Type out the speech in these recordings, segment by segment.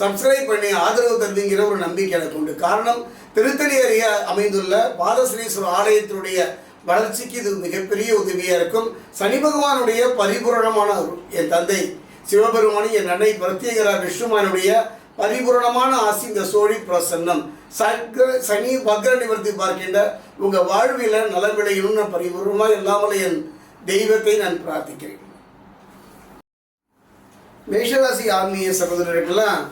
Subscribe பண்ணி ஆதரவு தருவீங்கிற ஒரு நம்பிக்கை எனக்கு உண்டு. காரணம் திருத்தணி அருகே அமைந்துள்ள பாதஸ்ரீஸ்வரர் ஆலயத்தினுடைய வளர்ச்சிக்கு இது மிகப்பெரிய உதவியாக இருக்கும். சனி பகவானுடைய பரிபூரணமான என் தந்தை சிவபெருமானி என் அன்னை பிரத்யேகரா விஷ்ணுமானுடைய பரிபூரணமான ஆசி இந்த சோழி பிரசன்னம். சக்கர சனி பக்ர நிவர்த்தி பார்க்கின்ற உங்கள் வாழ்வில் நல விளையணும்னு நான் பரிபூர்ணமாக இல்லாமல் என் தெய்வத்தை நான் பிரார்த்திக்கிறேன். மேஷராசி ஆன்மீக சகோதரர்கள்லாம்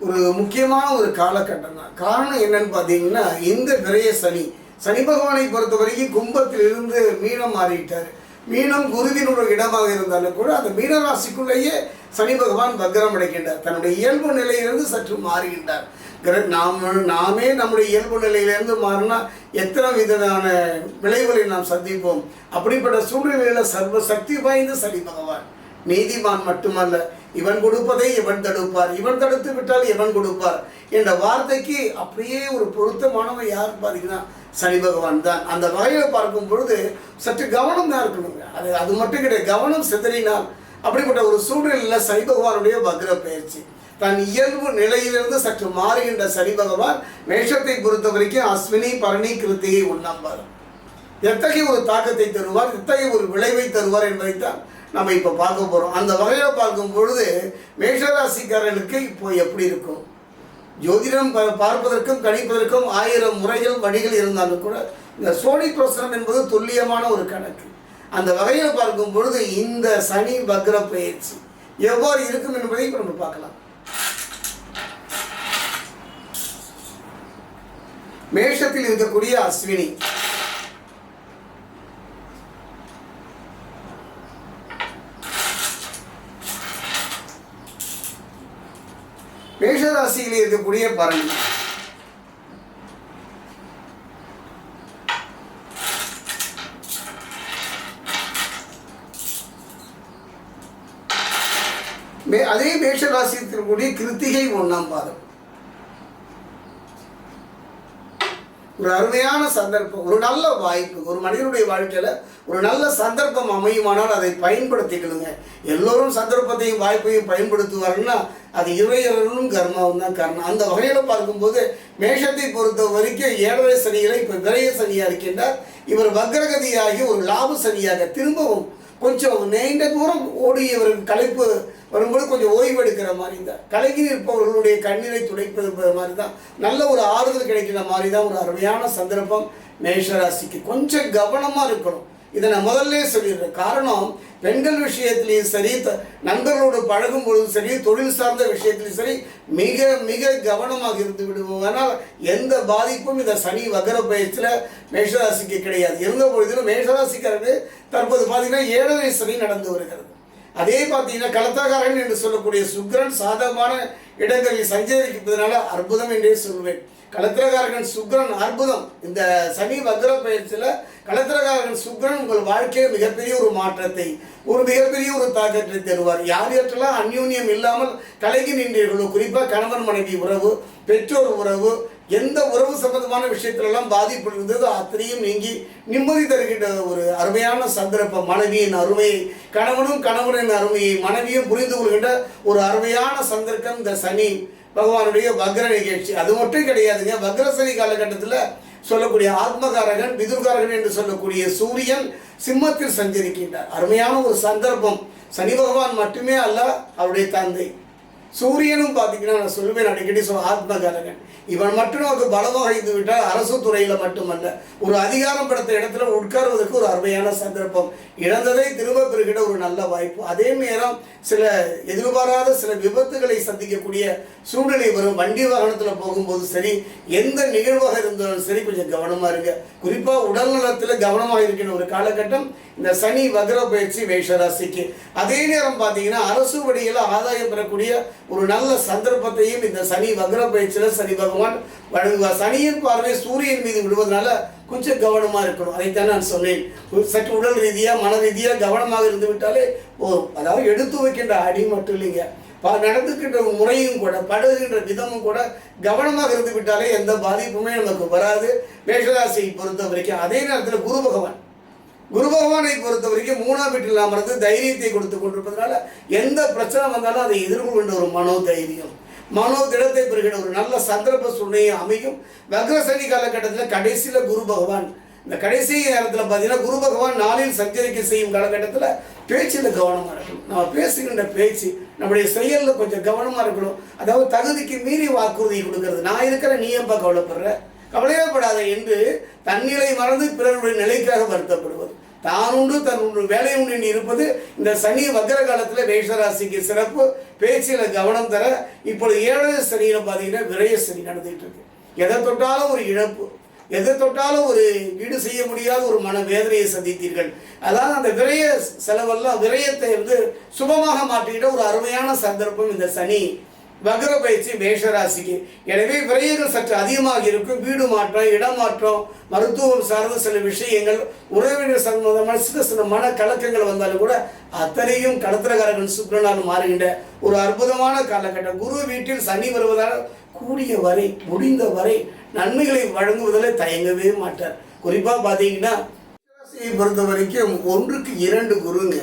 ஒரு முக்கியமான ஒரு காலகட்டம் தான். காரணம் என்னன்னு பார்த்தீங்கன்னா இந்த விரைய சனி சனி பகவானை பொறுத்த வரைக்கும் கும்பத்திலிருந்து மீனம் மாறிட்டார். மீனம் குருவினோட இடமாக இருந்தாலும் கூட அந்த மீனராசிக்குள்ளேயே சனி பகவான் பத்திரம் அடைக்கின்றார் தன்னுடைய இயல்பு நிலையிலிருந்து சற்று மாறுகின்றார். கிர- நாம் நாமே நம்முடைய இயல்பு நிலையிலேருந்து மாறினா எத்தனை விதமான விளைவுகளை நாம் சந்திப்போம்? அப்படிப்பட்ட சூழ்நிலையில் சர்வ சக்தி வாய்ந்த சனி பகவான். நீதிமான் மட்டுமல்ல இவன் கொடுப்பதை இவன் தடுப்பார். இவன் தடுத்து விட்டால் இவன் கொடுப்பார். என்ற வார்த்தைக்கு அப்படியே ஒரு பொருத்தமானவன் யார் பார்த்தீங்கன்னா சனி பகவான் தான். அந்த வகையில் பார்க்கும் பொழுது சற்று கவனம் தான் இருக்கணுங்க அது அது மட்டும் கிடையாது. கவனம் சிதறினால் அப்படிப்பட்ட ஒரு சூழ்நிலையில் சனி பகவானுடைய வக்ர பயிற்சி. தன் இயல்பு நிலையிலிருந்து சற்று மாறுகின்ற சனி பகவான் மேஷத்தை பொறுத்த வரைக்கும் அஸ்வினி பரணி கிருத்தியை உண்ணாம்பார் எத்தகைய ஒரு தாக்கத்தை தருவார்? எத்தகைய ஒரு விளைவை தருவார் என்பதைத்தான் நம்ம இப்போ பார்க்க போகிறோம் அந்த வகையில் பார்க்கும் பொழுது மேஷராசிக்காரனுக்கு இப்போ எப்படி இருக்கும்? ஜோதிடம் ப- பார்ப்பதற்கும் கணிப்பதற்கும் ஆயிரம் முறைகள் வழிகள் இருந்தாலும் கூட இந்த சோனி பிரசனம் என்பது துல்லியமான ஒரு கணக்கு. அந்த வகையில் பார்க்கும் பொழுது இந்த சனி வக்ர பயிற்சி எவ்வாறு இருக்கும் என்பதை இப்போ நம்ம பார்க்கலாம். மேஷத்தில் இருக்கக்கூடிய அஸ்வினி. மேஷராசியில் இருக்கக்கூடிய பரணி. மே- அதே மேஷராசியில் கூடிய கிருத்திகை ஒன்றாம் பாதம். ஒரு அருமையான சந்தர்ப்பம் ஒரு நல்ல வாய்ப்பு ஒரு மனிதனுடைய வாழ்க்கையில் ஒரு நல்ல சந்தர்ப்பம் அமையுமானால் அதை பயன்படுத்திக்கணுங்க. எல்லோரும் சந்தர்ப்பத்தையும் வாய்ப்பையும் பயன்படுத்துவாருன்னா அது இறையர்களும் கர்மாவும் தான் காரணம். அந்த வகையில் பார்க்கும்போது மேஷத்தை பொறுத்த வரைக்கும் ஏழரை சனிகளை இப்போ விரைய சனியாக இருக்கின்றார். இவர் வக்ரகதியாகி ஒரு லாப சனியாக திரும்பவும் கொஞ்சம் நீண்ட தூரம் ஓடி வரும் களைப்பு வரும்போது கொஞ்சம் ஓய்வு எடுக்கிற மாதிரி தான் கலங்கி இருப்பவர்களுடைய கண்ணீரை துடைப்பது மாதிரி தான். நல்ல ஒரு ஆறுதல் கிடைக்கிற மாதிரி தான் ஒரு அருமையான சந்தர்ப்பம் மேஷராசிக்கு. கொஞ்சம் கவனமாக இருக்கணும். இதை நான் முதல்ல சொல்லிடுறேன். காரணம் பெண்கள் விஷயத்திலையும் சரி த- நண்பர்களோடு பழகும் பொழுதும் சரி தொழில் சார்ந்த விஷயத்திலையும் சரி மிக மிக கவனமாக இருந்து விடுவோம். ஆனால் எந்த பாதிப்பும் இந்த சனி வகர பயிற்சியில் மேஷராசிக்கு கிடையாது. இருந்த பொழுதிலும் மேஷராசிக்காரருக்கு தற்போது பார்த்தீங்கன்னா ஏழரை சனி நடந்து வருகிறது. அதே பார்த்தீங்கன்னா கலத்தகாரன் என்று சொல்லக்கூடிய சுக்கிரன் சாதகமான இடங்களில் சஞ்சரிப்பதனால அற்புதம் என்றே சொல்வேன். கலத்திரகாரகன் சுக்ரன் அற்புதம். இந்த சனி வக்ர பயிற்சியில் கலத்திரகாரகன் சுக்கிரன் உங்கள் வாழ்க்கையில் மிகப்பெரிய ஒரு மாற்றத்தை ஒரு மிகப்பெரிய ஒரு தாக்கத்தை தருவார். யார் யாற்றெல்லாம் அந்யூன்யம் இல்லாமல் கலகி நின்றீர்களோ? குறிப்பாக கணவன் மனைவி உறவு பெற்றோர் உறவு எந்த உறவு சம்பந்தமான விஷயத்திலெல்லாம் பாதிப்பு இருந்ததோ அத்தனையும் நீங்கி நிம்மதி தருகின்ற ஒரு அருமையான சந்தர்ப்பம் மனைவியின் அருமையை கணவனும் கணவனின் அருமையை மனைவியும் புரிந்து கொள்கின்ற ஒரு அருமையான சந்தர்ப்பம் இந்த சனி. பகவானுடைய வக்ர நிகழ்ச்சி. அது மட்டும் கிடையாதுங்க. வக்ரசனி காலகட்டத்தில் சொல்லக்கூடிய ஆத்மகாரகன் பிதுர்காரகன் என்று சொல்லக்கூடிய சூரியன் சிம்மத்தில் சஞ்சரிக்கின்றார். அருமையான ஒரு சந்தர்ப்பம். சனி பகவான் மட்டுமே அல்ல அவருடைய தந்தை. சூரியனும் பார்த்தீங்கன்னா நான் சொல்லுவேன் அடிக்கடி சொல்ல ஆத்மகாரகன் இவன் மட்டும் நமக்கு பலமாக இருந்து விட்டால் அரசு துறையில் மட்டுமல்ல ஒரு அதிகாரம் படுத்த இடத்துல உட்காருவதற்கு ஒரு அருமையான சந்தர்ப்பம். இழந்ததை திரும்ப பெறுகிற ஒரு நல்ல வாய்ப்பு. அதே நேரம் சில எதிர்பாராத சில விபத்துகளை சந்திக்கக்கூடிய சூழ்நிலை வரும். வண்டி வாகனத்தில் போகும்போது சரி எந்த நிகழ்வாக இருந்தாலும் சரி கொஞ்சம் கவனமாக இருங்க. குறிப்பாக உடல் நலத்தில் கவனமாக இருக்கின்ற ஒரு காலகட்டம் இந்த சனி வக்ர பயிற்சி மேஷராசிக்கு அதே நேரம் பார்த்தீங்கன்னா அரசு வழியில் ஆதாயம் பெறக்கூடிய ஒரு நல்ல சந்தர்ப்பத்தையும் இந்த சனி வக்ர பயிற்சியில் சனி பகவான் வழங்குவார் சனியின் பார்வை சூரியன் மீது விடுவதனால கொஞ்சம் கவனமாக இருக்கணும். அதைத்தான் நான் சொன்னேன். சற்று உடல் ரீதியாக மன ரீதியாக கவனமாக இருந்து விட்டாலே ஓ அதாவது எடுத்து வைக்கின்ற அடி மட்டும் இல்லைங்க. ப நடந்துக்கின்ற முறையும் கூட படுகின்ற விதமும் கூட கவனமாக இருந்து விட்டாலே எந்த பாதிப்புமே நமக்கு வராது. மேஷராசியை பொறுத்த வரைக்கும் அதே நேரத்தில் குரு பகவான். குரு பகவானை பொறுத்த வரைக்கும் மூணாம் வீட்டில் அமர்ந்து தைரியத்தை கொடுத்து கொண்டிருப்பதனால எந்த பிரச்சனை வந்தாலும் அதை எதிர்கொள்கின்ற ஒரு மனோ தைரியம் மனோ திடத்தை பெறுகிற ஒரு நல்ல சந்தர்ப்ப சூழ்நிலையை அமையும். வக்ரசனி காலகட்டத்தில் கடைசியில் குரு பகவான். இந்த கடைசி நேரத்தில் பார்த்தீங்கன்னா குரு பகவான் நாளில் சஞ்சரிக்க செய்யும் காலகட்டத்தில் பேச்சில் கவனமாக இருக்கணும். நம்ம பேசுகின்ற பேச்சு நம்முடைய செயலில் கொஞ்சம் கவனமாக இருக்கணும். அதாவது தகுதிக்கு மீறி வாக்குறுதி கொடுக்கறது. நான் இருக்கிற நீ எப்போ கவலைப்படுற? கவலையப்படாத என்று தன்னிலை மறந்து பிறருடைய நிலைக்காக வருத்தப்படுவோம் தான் உண்டு தன் உண்டு வேலை உண்டு இருப்பது இந்த சனி வக்கர காலத்தில் மேஷராசிக்கு சிறப்பு. பேச்சில் கவனம் தர இப்பொழுது ஏழரை சனியில் பார்த்தீங்கன்னா விரய சனி நடந்துகிட்டு இருக்கு எதை தொட்டாலும் ஒரு இழப்பு. எதை தொட்டாலும் ஒரு ஈடு செய்ய முடியாத ஒரு மன வேதனையை சந்தித்தீர்கள். அதாவது அந்த விரய செலவெல்லாம் விரயத்தை வந்து சுபமாக மாற்றிக்கிட்ட ஒரு அருமையான சந்தர்ப்பம் இந்த சனி. வக்ர பயிற்சி மேஷராசிக்கு. எனவே விரயங்கள் சற்று அதிகமாக இருக்கும். வீடு மாற்றம் இடமாற்றம் மருத்துவம் சார்ந்த சில விஷயங்கள் உறவினர் சம்பந்தமான சில சில மன கலக்கங்கள் வந்தாலும் கூட அத்தனையும் கடத்திரகாரர்கள் சுக்கரனால் மாறுகின்ற ஒரு அற்புதமான காலகட்டம். குரு வீட்டில் சனி வருவதால் கூடிய வரை முடிந்த வரை நன்மைகளை வழங்குவதில் தயங்கவே மாட்டார். குறிப்பாக பார்த்தீங்கன்னா பொறுத்த வரைக்கும் ஒன்றுக்கு இரண்டு குருங்க.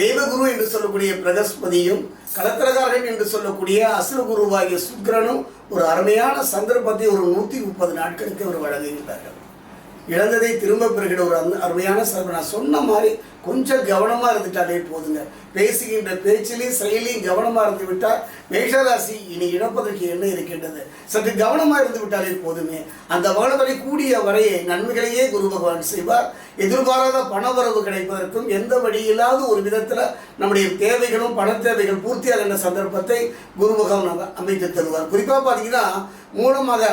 தேவகுரு என்று சொல்லக்கூடிய பிரகஸ்பதியும் கலத்திரகாரன் என்று சொல்லக்கூடிய அசுர குருவாகிய சுக்கிரனும் ஒரு அருமையான சந்தர்ப்பத்தை ஒரு நூற்றி முப்பது நாட்களுக்கு அவர் வழங்குகின்றார்கள். இழந்ததை திரும்ப பெறுகிற ஒரு அந்த அருமையான சார்பு நான் சொன்ன மாதிரி கொஞ்சம் கவனமாக இருந்துட்டாலே போதுங்க. பேசுகின்ற பேச்சிலையும் செயலையும் கவனமாக இருந்து விட்டால் மேஷராசி இனி இழப்பதற்கு என்ன இருக்கின்றது? சற்று கவனமாக இருந்து விட்டாலே போதுமே. அந்த வளவரை கூடிய வரையை நன்மைகளையே குரு பகவான் செய்வார். எதிர்பாராத பணவரவு கிடைப்பதற்கும் எந்த வழியில்லாத ஒரு விதத்தில் நம்முடைய தேவைகளும் பண தேவைகள் பூர்த்தியாகின்ற சந்தர்ப்பத்தை குரு பகவான் அமைத்து தருவார். குறிப்பாக பார்த்தீங்கன்னா மூலமாக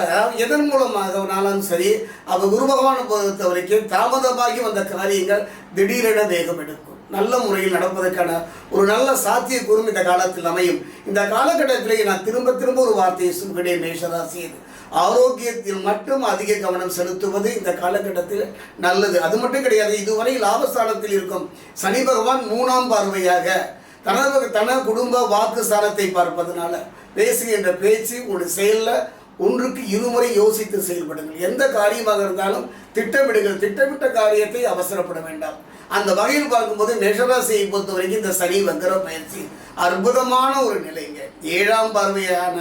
எதன் மூலமாக நாளும் சரி அவர் குரு பகவான் பொறுத்த வரைக்கும் தாமதமாகி வந்த காரியங்கள் திடீரென வேகம் எடுக்கும். நல்ல முறையில் நடப்பதற்கான ஒரு நல்ல சாத்தியக்கூறும் இந்த காலத்தில் அமையும். இந்த காலகட்டத்திலே நான் திரும்ப திரும்ப ஒரு வார்த்தையை சொல்கிறேன் மேஷராசி ஆரோக்கியத்தில் மட்டும் அதிக கவனம் செலுத்துவது இந்த காலகட்டத்தில் நல்லது. அது மட்டும் கிடையாது இதுவரை லாபஸ்தானத்தில் இருக்கும் சனி பகவான் மூணாம் பார்வையாக தனது தன குடும்ப வாக்கு ஸ்தானத்தை பார்ப்பதனால பேசுகின்ற பேச்சு ஒரு செயலில் ஒன்றுக்கு இருமுறை யோசித்து செயல்படுங்கள். எந்த காரியமாக இருந்தாலும் திட்டமிடுங்கள். திட்டமிட்ட காரியத்தை அவசரப்பட வேண்டாம். அந்த வகையில் பார்க்கும்போது மேஷராசியை பொறுத்த வரைக்கும் இந்த சனி வக்கர பயிற்சி அற்புதமான ஒரு நிலைங்க ஏழாம் பார்வையான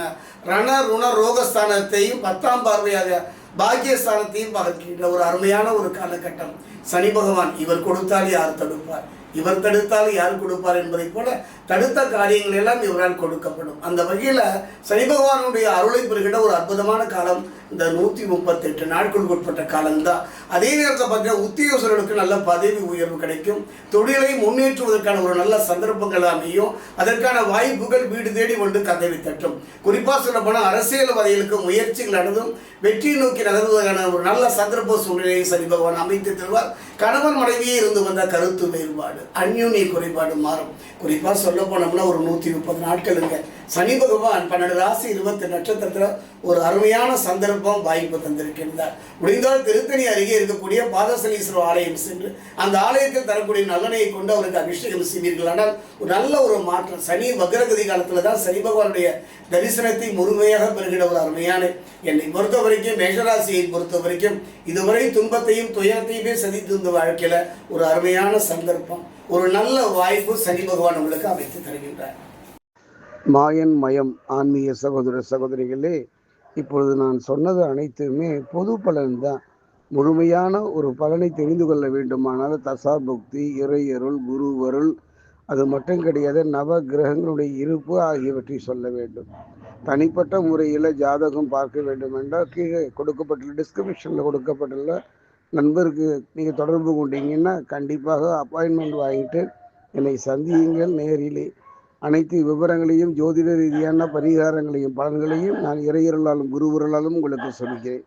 ரண ருண ரோகஸ்தானத்தையும் பத்தாம் பார்வையாக பாக்கியஸ்தானத்தையும் பார்க்கின்ற ஒரு அருமையான ஒரு காலகட்டம். சனி பகவான் இவர் கொடுத்தால் யார் தடுப்பார்? இவர் தடுத்தால் யார் கொடுப்பார் என்பதைப் போல தடுத்த காரியங்கள் எல்லாம் இவரால் கொடுக்கப்படும். அந்த வகையில் சனி பகவானுடைய அருளை பெறுகிற ஒரு அற்புதமான காலம் இந்த நூற்றி முப்பத்தெட்டு நாட்களுக்கு உட்பட்ட காலம்தான். அதே நேரத்தில் பார்த்தீங்கன்னா உத்தியோகர்களுக்கு நல்ல பதவி உயர்வு கிடைக்கும். தொழிலை முன்னேற்றுவதற்கான ஒரு நல்ல சந்தர்ப்பங்கள் அமையும். அதற்கான வாய்ப்புகள் வீடு தேடி வந்து கதவி தட்டும். குறிப்பாக சொல்ல போனால் அரசியல்வாதிகளுக்கு முயற்சிகள் நடந்தும் வெற்றியை நோக்கி நகர்வதற்கான ஒரு நல்ல சந்தர்ப்ப சூழ்நிலையை சரி பகவான் அமைத்து தருவார். கணவன் மனைவியே இருந்து வந்த கருத்து வேறுபாடு அந்யூன்ய குறைபாடு மாறும். குறிப்பாக சொல்ல போனோம்னா ஒரு நூற்றி முப்பது நாட்களுங்க. சனி பகவான் பன்னெண்டு ராசி இருபத்தி நட்சத்திரத்தில் ஒரு அருமையான சந்தர்ப்பம் வாய்ப்பு தந்திருக்கின்றார் முடிந்தால் திருத்தணி அருகே இருக்கக்கூடிய பாதசனீஸ்வரர் ஆலயம் சென்று அந்த ஆலயத்தில் தரக்கூடிய நலனையை கொண்டு அவருக்கு அபிஷேகம் செய்வீர்கள். ஆனால் ஒரு நல்ல ஒரு மாற்றம் சனி வக்ரகதி காலத்தில் தான் சனி பகவானுடைய தரிசனத்தை முழுமையாக பெறுகிற ஒரு அருமையான என்னை பொறுத்த வரைக்கும் மேஷராசியை பொறுத்த வரைக்கும் இதுவரை துன்பத்தையும் துயரத்தையுமே சதித்து இந்த வாழ்க்கையில் ஒரு அருமையான சந்தர்ப்பம் ஒரு நல்ல வாய்ப்பு சனி பகவான் உங்களுக்கு அமைத்து தருகின்றார். மாயன் மயம் ஆன்மீக சகோதர சகோதரிகளே இப்பொழுது நான் சொன்னது அனைத்துமே பொது பலன் தான் முழுமையான ஒரு பலனை தெரிந்து கொள்ள வேண்டுமானால் தசாபுக்தி இறையருள் குருவருள் அது மட்டும் கிடையாது நவ கிரகங்களுடைய இருப்பு ஆகியவற்றை சொல்ல வேண்டும். தனிப்பட்ட முறையில் ஜாதகம் பார்க்க வேண்டும் என்றால் கீழே கொடுக்கப்பட்டுள்ள டிஸ்கிரிப்ஷனில் கொடுக்கப்பட்டுள்ள நண்பருக்கு நீங்கள் தொடர்பு கொண்டீங்கன்னா கண்டிப்பாக அப்பாயின்மெண்ட் வாங்கிட்டு என்னை சந்தியுங்கள் நேரிலே. அனைத்து விவரங்களையும் ஜோதிட ரீதியான பரிகாரங்களையும் பலன்களையும் நான் இறையருளாலும் குருவருளாலும் உங்களுக்கு சொல்கிறேன்.